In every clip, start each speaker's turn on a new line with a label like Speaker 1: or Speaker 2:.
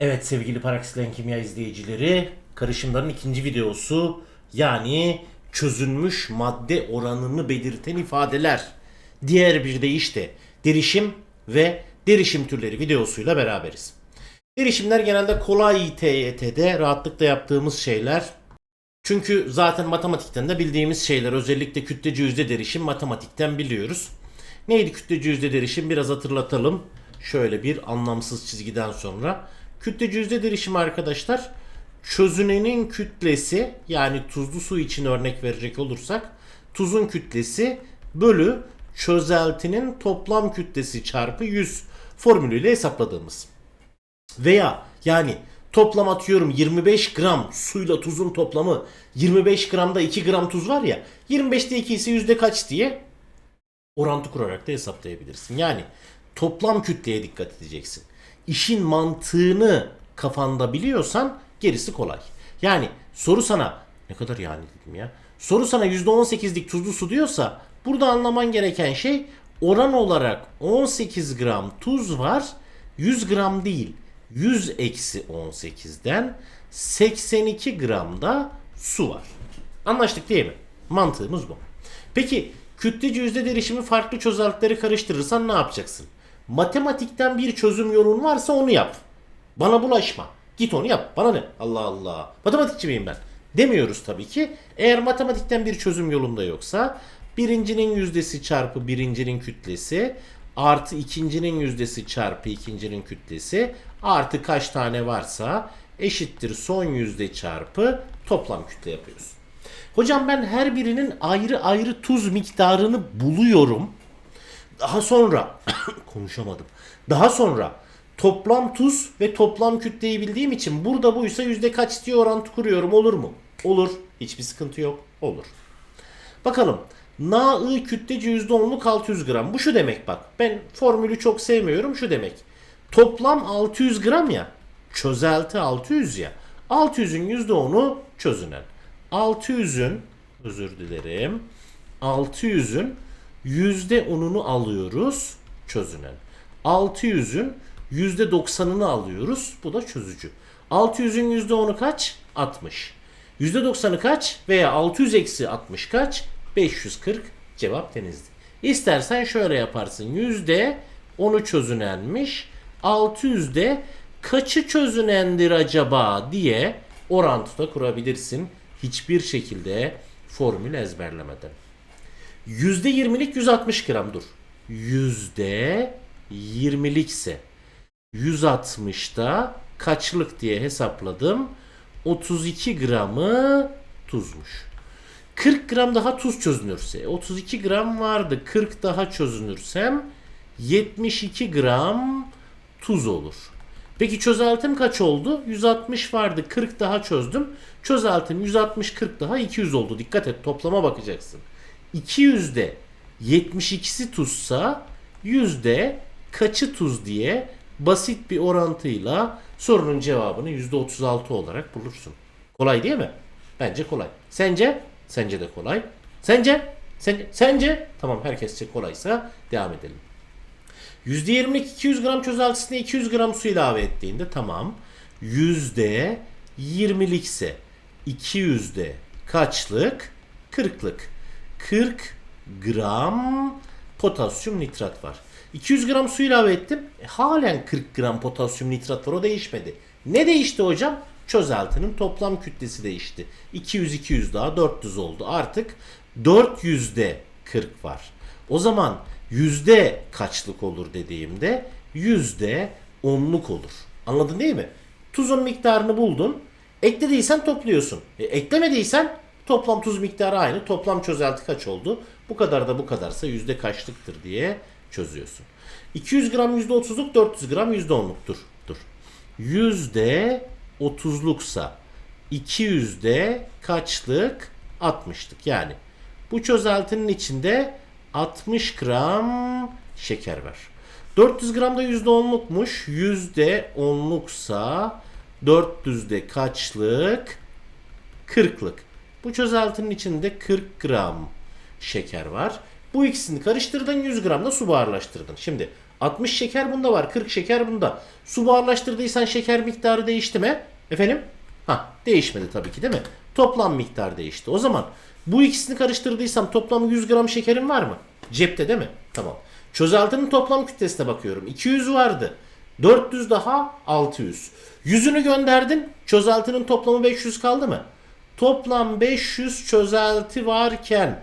Speaker 1: Evet sevgili Paraksilen Kimya izleyicileri, karışımların ikinci videosu yani çözünmüş madde oranını belirten ifadeler. Diğer bir deyişle derişim ve derişim türleri videosuyla beraberiz. Derişimler genelde kolay TYT'de rahatlıkla yaptığımız şeyler. Çünkü zaten matematikten de bildiğimiz şeyler özellikle kütlece yüzde derişim matematikten biliyoruz. Neydi kütlece yüzde derişim biraz hatırlatalım. Şöyle bir anlamsız çizgiden sonra. Kütlece yüzde derişim arkadaşlar çözünenin kütlesi yani tuzlu su için örnek verecek olursak tuzun kütlesi bölü çözeltinin toplam kütlesi çarpı 100 formülüyle hesapladığımız. Veya yani toplam atıyorum 25 gram suyla tuzun toplamı 25 gramda 2 gram tuz var ya 25'te 2 ise yüzde kaç diye orantı kurarak da hesaplayabilirsin. Yani toplam kütleye dikkat edeceksin. İşin mantığını kafanda biliyorsan gerisi kolay. Yani soru sana ne kadar yani dedim ya. Soru sana %18'lik tuzlu su diyorsa burada anlaman gereken şey oran olarak 18 gram tuz var 100 gram değil 100 eksi 18'den 82 gram da su var. Anlaştık değil mi? Mantığımız bu. Peki kütlece yüzde derişimi farklı çözeltileri karıştırırsan ne yapacaksın? Matematikten bir çözüm yolun varsa onu yap. Bana bulaşma. Git onu yap. Bana ne? Allah Allah. Matematikçi miyim ben? Demiyoruz tabii ki. Eğer matematikten bir çözüm yolunda yoksa birincinin yüzdesi çarpı birincinin kütlesi artı ikincinin yüzdesi çarpı ikincinin kütlesi artı kaç tane varsa eşittir son yüzde çarpı toplam kütle yapıyoruz. Hocam ben her birinin ayrı ayrı tuz miktarını buluyorum. Daha sonra konuşamadım. Daha sonra toplam tuz ve toplam kütleyi bildiğim için burada buysa yüzde kaç diye orantı kuruyorum. Olur mu? Olur. Hiçbir sıkıntı yok. Olur. Bakalım. Na-ı kütlece %10'luk 600 gram. Bu şu demek bak. Ben formülü çok sevmiyorum. Şu demek. Toplam 600 gram ya. Çözelti 600 ya. 600'ün %10'u çözünen. 600'ün özür dilerim. 600'ün %10'unu alıyoruz çözünen. 600'ün %90'ını alıyoruz. Bu da çözücü. 600'ün %10'u kaç? 60. %90'ı kaç? Veya 600 eksi 60 kaç? 540 cevap denizli. İstersen şöyle yaparsın. %10'u çözünenmiş. 600'de kaçı çözünendir acaba diye orantıda kurabilirsin. Hiçbir şekilde formül ezberlemeden. %20'lik 160 gram dur. %20'likse 160'da kaçlık diye hesapladım. 32 gramı tuzmuş. 40 gram daha tuz çözünürse 32 gram vardı 40 daha çözünürsem 72 gram tuz olur. Peki çözeltim kaç oldu? 160 vardı 40 daha çözdüm. Çözeltim 160 40 daha 200 oldu. Dikkat et toplama bakacaksın. 200'de 72'si tuzsa yüzde kaçı tuz diye basit bir orantıyla sorunun cevabını %36 olarak bulursun. Kolay değil mi? Bence kolay. Sence? Sence de kolay. Sence? Sence? Sence? Tamam herkesçe kolaysa devam edelim. %20'lik 200 gram çözeltisine 200 gram su ilave ettiğinde tamam. %20'likse 200'de kaçlık? 40'lık. 40 gram potasyum nitrat var. 200 gram su ilave ettim. E, halen 40 gram potasyum nitrat var. O değişmedi. Ne değişti hocam? Çözeltinin toplam kütlesi değişti. 200 200 daha 400 oldu. Artık 400'de 40 var. O zaman yüzde kaçlık olur dediğimde yüzde onluk olur. Anladın değil mi? Tuzun miktarını buldun. Eklediysen topluyorsun. E, eklemediysen toplam tuz miktarı aynı. Toplam çözelti kaç oldu? Bu kadar da bu kadarsa yüzde kaçlıktır diye çözüyorsun. 200 gram yüzde otuzluk 400 gram yüzde onluktur. Dur. Yüzde otuzluksa 200'de kaçlık? 60'lık. Yani bu çözeltinin içinde 60 gram şeker var. 400 gram da %10'lukmuş. %10'luksa 400'de kaçlık? 40'lık. Bu çözeltinin içinde 40 gram şeker var. Bu ikisini karıştırdın 100 gram da su buharlaştırdın. Şimdi 60 şeker bunda var. 40 şeker bunda. Su buharlaştırdıysan şeker miktarı değişti mi? Efendim? Ha değişmedi tabii ki değil mi? Toplam miktar değişti. O zaman bu ikisini karıştırdıysam toplam 100 gram şekerim var mı? Cepte değil mi? Tamam. Çözeltinin toplam kütlesine bakıyorum. 200 vardı. 400 daha 600. Yüzünü gönderdin. Çözeltinin toplamı 500 kaldı mı? Toplam 500 çözelti varken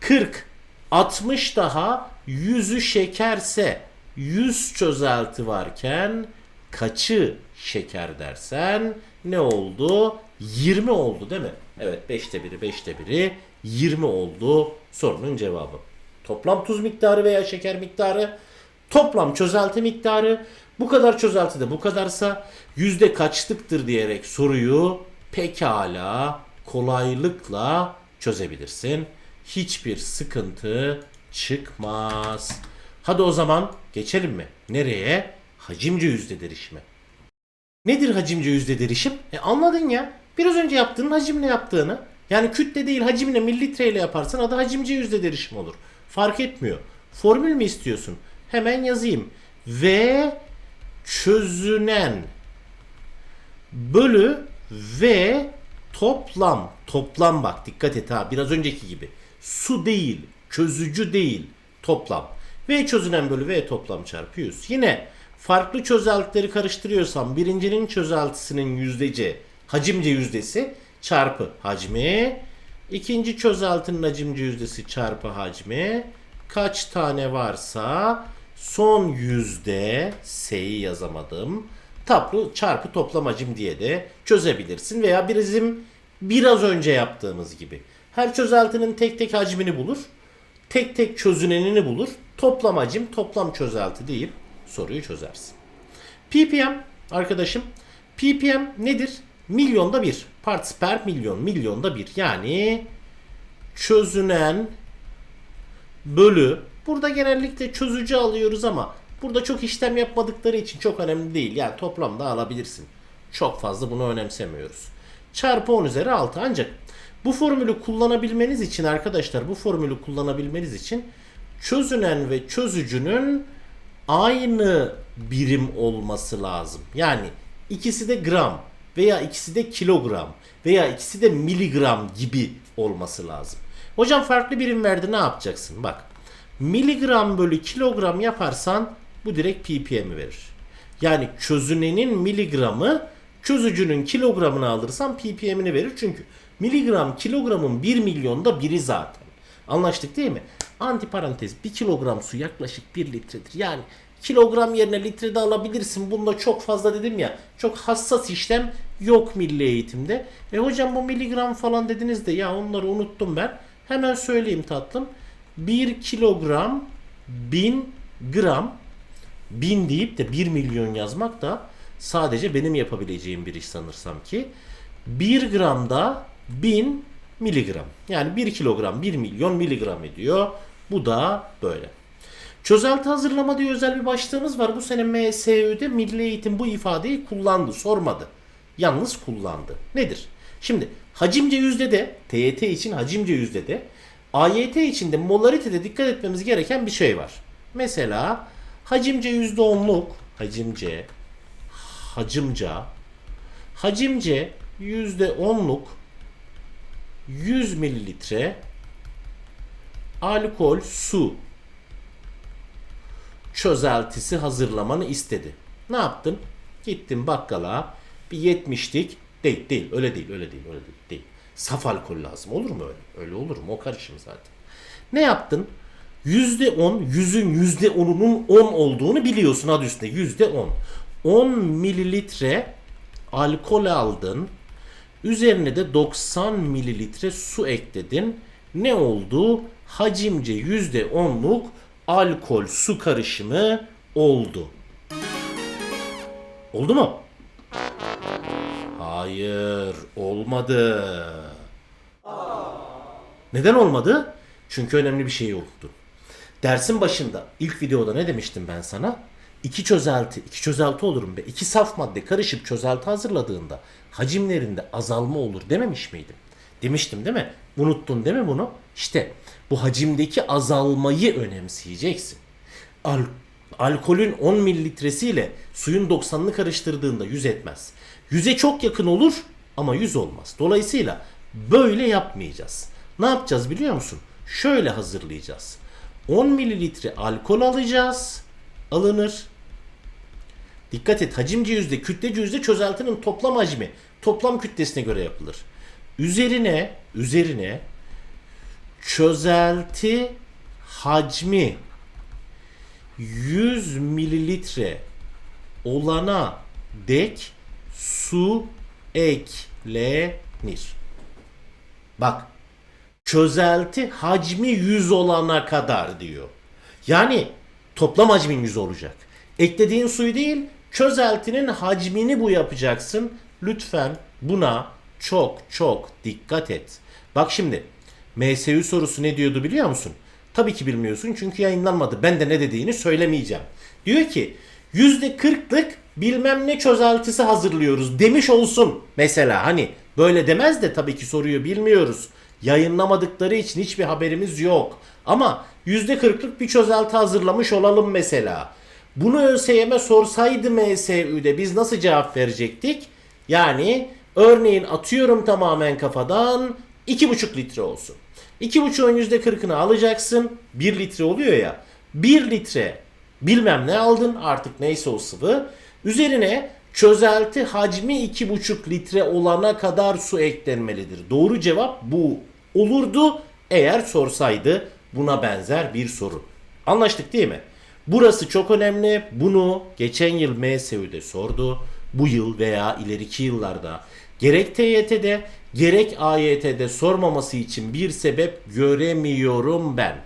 Speaker 1: 40 60 daha 100'ü şekerse 100 çözelti varken kaçı şeker dersen ne oldu? 20 oldu değil mi? Evet 5'te biri 5'te biri 20 oldu sorunun cevabı. Toplam tuz miktarı veya şeker miktarı toplam çözelti miktarı bu kadar çözeltide bu kadarsa yüzde kaçlıktır diyerek soruyu pekala kolaylıkla çözebilirsin. Hiçbir sıkıntı çıkmaz. Hadi o zaman geçelim mi? Nereye? Hacimce yüzde derişime. Nedir hacimce yüzde derişim? E anladın ya. Biraz önce yaptığın hacimle yaptığını. Yani kütle değil hacimle mililitreyle yaparsan adı hacimce yüzde derişim olur. Fark etmiyor. Formül mü istiyorsun? Hemen yazayım. V çözünen bölü V toplam. Toplam bak dikkat et ha biraz önceki gibi. Su değil, çözücü değil, toplam. V çözünen bölü V toplam çarpı 100. Yine farklı çözeltileri karıştırıyorsam birincinin çözeltisinin yüzdeci, hacimce yüzdesi çarpı hacmi. ikinci çözeltinin hacimce yüzdesi çarpı hacmi. Kaç tane varsa son yüzde S'yi yazamadım. Taplı çarpı toplam hacim diye de çözebilirsin. Veya bizim biraz önce yaptığımız gibi. Her çözeltinin tek tek hacmini bulur. Tek tek çözünenini bulur. Toplam hacim toplam çözelti deyip soruyu çözersin. ppm arkadaşım. ppm nedir? Milyonda bir. Parts per milyon. Milyonda bir. Yani çözünen bölü. Burada genellikle çözücü alıyoruz ama burada çok işlem yapmadıkları için çok önemli değil. Yani toplamda alabilirsin. Çok fazla bunu önemsemiyoruz. Çarpı 10 üzeri 6 ancak bu formülü kullanabilmeniz için arkadaşlar bu formülü kullanabilmeniz için çözünen ve çözücünün aynı birim olması lazım. Yani ikisi de gram veya ikisi de kilogram veya ikisi de miligram gibi olması lazım. Hocam farklı birim verdi ne yapacaksın? Bak miligram bölü kilogram yaparsan bu direkt ppm'i verir. Yani çözünenin miligramı çözücünün kilogramını alırsan ppm'ini verir. Çünkü miligram kilogramın 1 milyonda biri zaten. Anlaştık değil mi? Antiparantez 1 kilogram su yaklaşık 1 litredir. Yani kilogram yerine litrede alabilirsin. Bunda çok fazla dedim ya. Çok hassas işlem yok milli eğitimde. E hocam bu miligram falan dediniz de ya onları unuttum ben. Hemen söyleyeyim tatlım. 1 kilogram 1000 gram 1000 deyip de 1 milyon yazmak da sadece benim yapabileceğim bir iş sanırsam ki 1 gramda 1000 miligram. Yani 1 kilogram 1 milyon miligram ediyor. Bu da böyle. Çözelti hazırlama diye özel bir başlığımız var. Bu sene MSÜ'de Milli Eğitim bu ifadeyi kullandı, sormadı. Yalnız kullandı. Nedir? Şimdi hacimce yüzde de, TYT için hacimce yüzde de, AYT için de molaritede dikkat etmemiz gereken bir şey var. Mesela hacimce yüzde onluk, hacimce, hacimca, hacimce yüzde onluk 100 mililitre alkol su çözeltisi hazırlamanı istedi. Ne yaptın? Gittin bakkala bir 70'lik değil değil öyle değil öyle değil öyle değil değil. Saf alkol lazım olur mu öyle? Öyle olur mu? O karışım zaten. Ne yaptın? %10, yüzün %10'unun 10 olduğunu biliyorsun adı üstünde. %10. 10 mililitre alkol aldın. Üzerine de 90 mililitre su ekledin. Ne oldu? Hacimce %10'luk alkol su karışımı oldu. Oldu mu? Hayır, olmadı. Neden olmadı? Çünkü önemli bir şey yoktu. Dersin başında ilk videoda ne demiştim ben sana? İki çözelti, iki çözelti olurum be. İki saf madde karışıp çözelti hazırladığında hacimlerinde azalma olur dememiş miydim? Demiştim değil mi? Unuttun değil mi bunu? İşte bu hacimdeki azalmayı önemseyeceksin. Al alkolün 10 mililitresiyle suyun 90'ını karıştırdığında 100 etmez. 100'e çok yakın olur ama 100 olmaz. Dolayısıyla böyle yapmayacağız. Ne yapacağız biliyor musun? Şöyle hazırlayacağız. 10 mililitre alkol alacağız. Alınır. Dikkat et hacimci yüzde, kütleci yüzde çözeltinin toplam hacmi toplam kütlesine göre yapılır. Üzerine üzerine çözelti hacmi 100 mililitre olana dek su eklenir. Bak çözelti hacmi 100 olana kadar diyor. Yani toplam hacmin 100 olacak. Eklediğin suyu değil çözeltinin hacmini bu yapacaksın. Lütfen buna çok çok dikkat et. Bak şimdi MSU sorusu ne diyordu biliyor musun? Tabii ki bilmiyorsun çünkü yayınlanmadı. Ben de ne dediğini söylemeyeceğim. Diyor ki %40'lık bilmem ne çözeltisi hazırlıyoruz demiş olsun. Mesela hani böyle demez de tabii ki soruyu bilmiyoruz. Yayınlamadıkları için hiçbir haberimiz yok. Ama %40'lık bir çözelti hazırlamış olalım mesela. Bunu ÖSYM sorsaydı MSÜ'de biz nasıl cevap verecektik? Yani örneğin atıyorum tamamen kafadan 2,5 litre olsun. 2,5'un %40'ını alacaksın. 1 litre oluyor ya. 1 litre bilmem ne aldın artık neyse o sıvı. Üzerine çözelti hacmi 2,5 litre olana kadar su eklenmelidir. Doğru cevap bu olurdu eğer sorsaydı buna benzer bir soru. Anlaştık değil mi? Burası çok önemli. Bunu geçen yıl MSÜ'de sordu. Bu yıl veya ileriki yıllarda gerek TYT'de gerek AYT'de sormaması için bir sebep göremiyorum ben.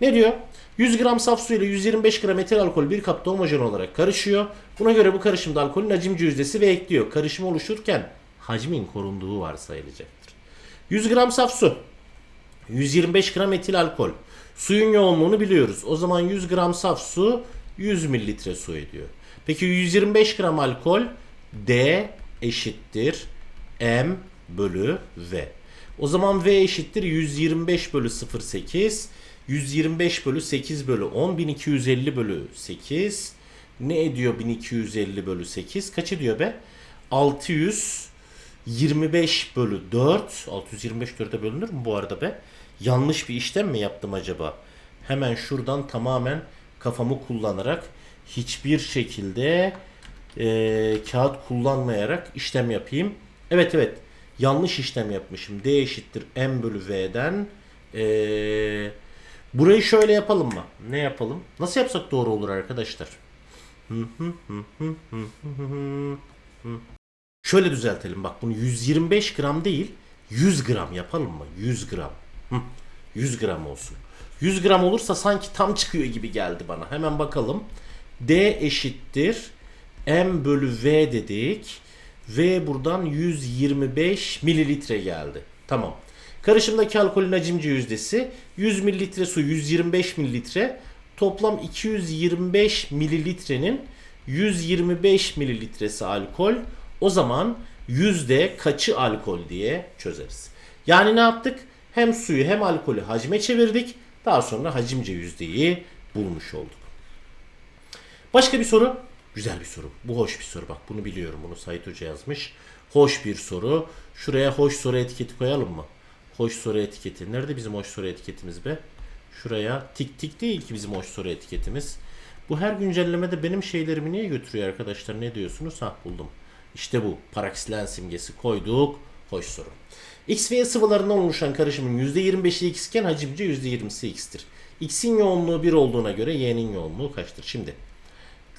Speaker 1: Ne diyor? 100 gram saf su ile 125 gram etil alkol bir kapta homojen olarak karışıyor. Buna göre bu karışımda alkolün hacimci yüzdesi ve ekliyor. Karışım oluşurken hacmin korunduğu varsayılacaktır. 100 gram saf su, 125 gram etil alkol. Suyun yoğunluğunu biliyoruz. O zaman 100 gram saf su 100 mililitre su ediyor. Peki 125 gram alkol D eşittir M bölü V. O zaman V eşittir 125 bölü 0,8. 125 bölü 8 bölü 10. 1250 bölü 8. Ne ediyor 1250 bölü 8? Kaç ediyor be? 625 bölü 4. 625 4'e bölünür mü bu arada be? Yanlış bir işlem mi yaptım acaba? Hemen şuradan tamamen kafamı kullanarak hiçbir şekilde e, kağıt kullanmayarak işlem yapayım. Evet evet yanlış işlem yapmışım. D eşittir M bölü V'den. E, burayı şöyle yapalım mı? Ne yapalım? Nasıl yapsak doğru olur arkadaşlar? Şöyle düzeltelim bak bunu 125 gram değil 100 gram yapalım mı? 100 gram. Hı, 100 gram olsun. 100 gram olursa sanki tam çıkıyor gibi geldi bana. Hemen bakalım. D eşittir. M bölü V dedik. V buradan 125 mililitre geldi. Tamam. Karışımdaki alkolün hacimci yüzdesi 100 mililitre su 125 mililitre. Toplam 225 mililitrenin 125 mililitresi alkol. O zaman yüzde kaçı alkol diye çözeriz. Yani ne yaptık? Hem suyu hem alkolü hacme çevirdik. Daha sonra hacimce yüzdeyi bulmuş olduk. Başka bir soru. Güzel bir soru. Bu hoş bir soru. Bak bunu biliyorum. Bunu Sait Hoca yazmış. Hoş bir soru. Şuraya hoş soru etiketi koyalım mı? Hoş soru etiketi. Nerede bizim hoş soru etiketimiz be? Şuraya tik tik değil ki bizim hoş soru etiketimiz. Bu her güncellemede benim şeylerimi niye götürüyor arkadaşlar? Ne diyorsunuz? Ha buldum. İşte bu. Paraksilen simgesi koyduk. Hoş soru. X ve Y sıvılarından oluşan karışımın %25'i X iken hacimce %20'si X'tir. X'in yoğunluğu 1 olduğuna göre Y'nin yoğunluğu kaçtır? Şimdi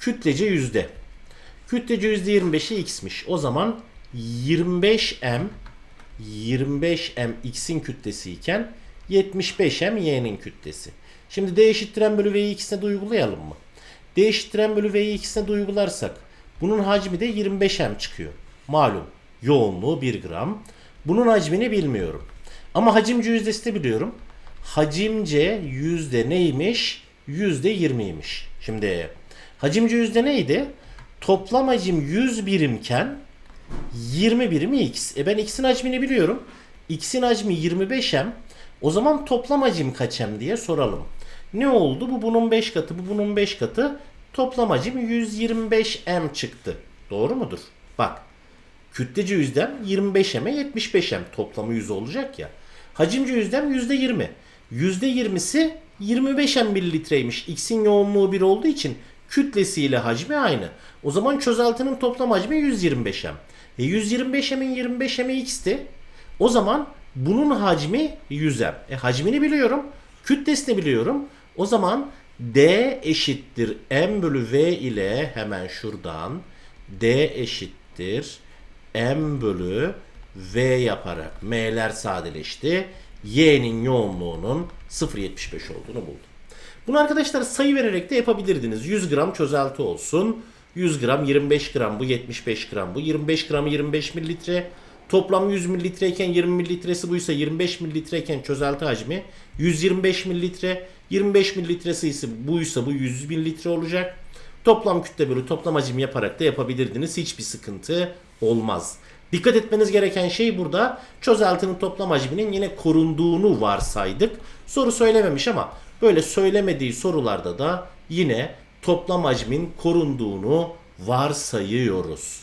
Speaker 1: kütlece yüzde. Kütlece %25'i X'miş. O zaman 25M 25M X'in kütlesi iken 75M Y'nin kütlesi. Şimdi D eşittir bölü V'yi ikisine de uygulayalım mı? D eşittir bölü V'yi ikisine de uygularsak bunun hacmi de 25M çıkıyor. Malum yoğunluğu 1 gram. Bunun hacmini bilmiyorum. Ama hacimce yüzdesi de biliyorum. Hacimce yüzde neymiş? Yüzde 20'ymiş. Şimdi hacimce yüzde neydi? Toplam hacim 100 birimken 20 birimi x. E ben x'in hacmini biliyorum. x'in hacmi 25m. O zaman toplam hacim kaç m diye soralım. Ne oldu? Bu bunun 5 katı, bu bunun 5 katı. Toplam hacim 125M çıktı. Doğru mudur? Bak. Kütlece yüzdem 25M'e 75M. Toplamı 100 olacak ya. Hacimci yüzdem %20. %20'si 25M mililitreymiş. X'in yoğunluğu 1 olduğu için kütlesiyle hacmi aynı. O zaman çözeltinin toplam hacmi 125M. E 125M'in 25M'i X'ti. O zaman bunun hacmi 100M. E hacmini biliyorum. Kütlesini biliyorum. O zaman D eşittir M bölü V ile hemen şuradan D eşittir M bölü V yaparak M'ler sadeleşti. Y'nin yoğunluğunun 0.75 olduğunu buldum. Bunu arkadaşlar sayı vererek de yapabilirdiniz. 100 gram çözelti olsun. 100 gram 25 gram bu 75 gram bu. 25 gramı 25 mililitre. Toplam 100 mililitreyken 20 mililitresi buysa 25 mililitreyken çözelti hacmi 125 mililitre. 25 mililitresi ise buysa bu 100 mililitre olacak. Toplam kütle bölü toplam hacim yaparak da yapabilirdiniz. Hiçbir sıkıntı olmaz. Dikkat etmeniz gereken şey burada çözeltinin toplam hacminin yine korunduğunu varsaydık. Soru söylememiş ama böyle söylemediği sorularda da yine toplam hacmin korunduğunu varsayıyoruz.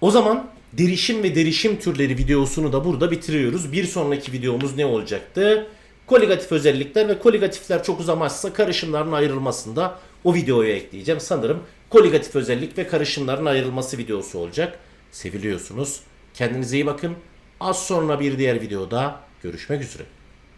Speaker 1: O zaman derişim ve derişim türleri videosunu da burada bitiriyoruz. Bir sonraki videomuz ne olacaktı? Koligatif özellikler ve koligatifler çok uzamazsa karışımların ayrılmasında o videoya ekleyeceğim. Sanırım koligatif özellik ve karışımların ayrılması videosu olacak. Seviliyorsunuz. Kendinize iyi bakın. Az sonra bir diğer videoda görüşmek üzere.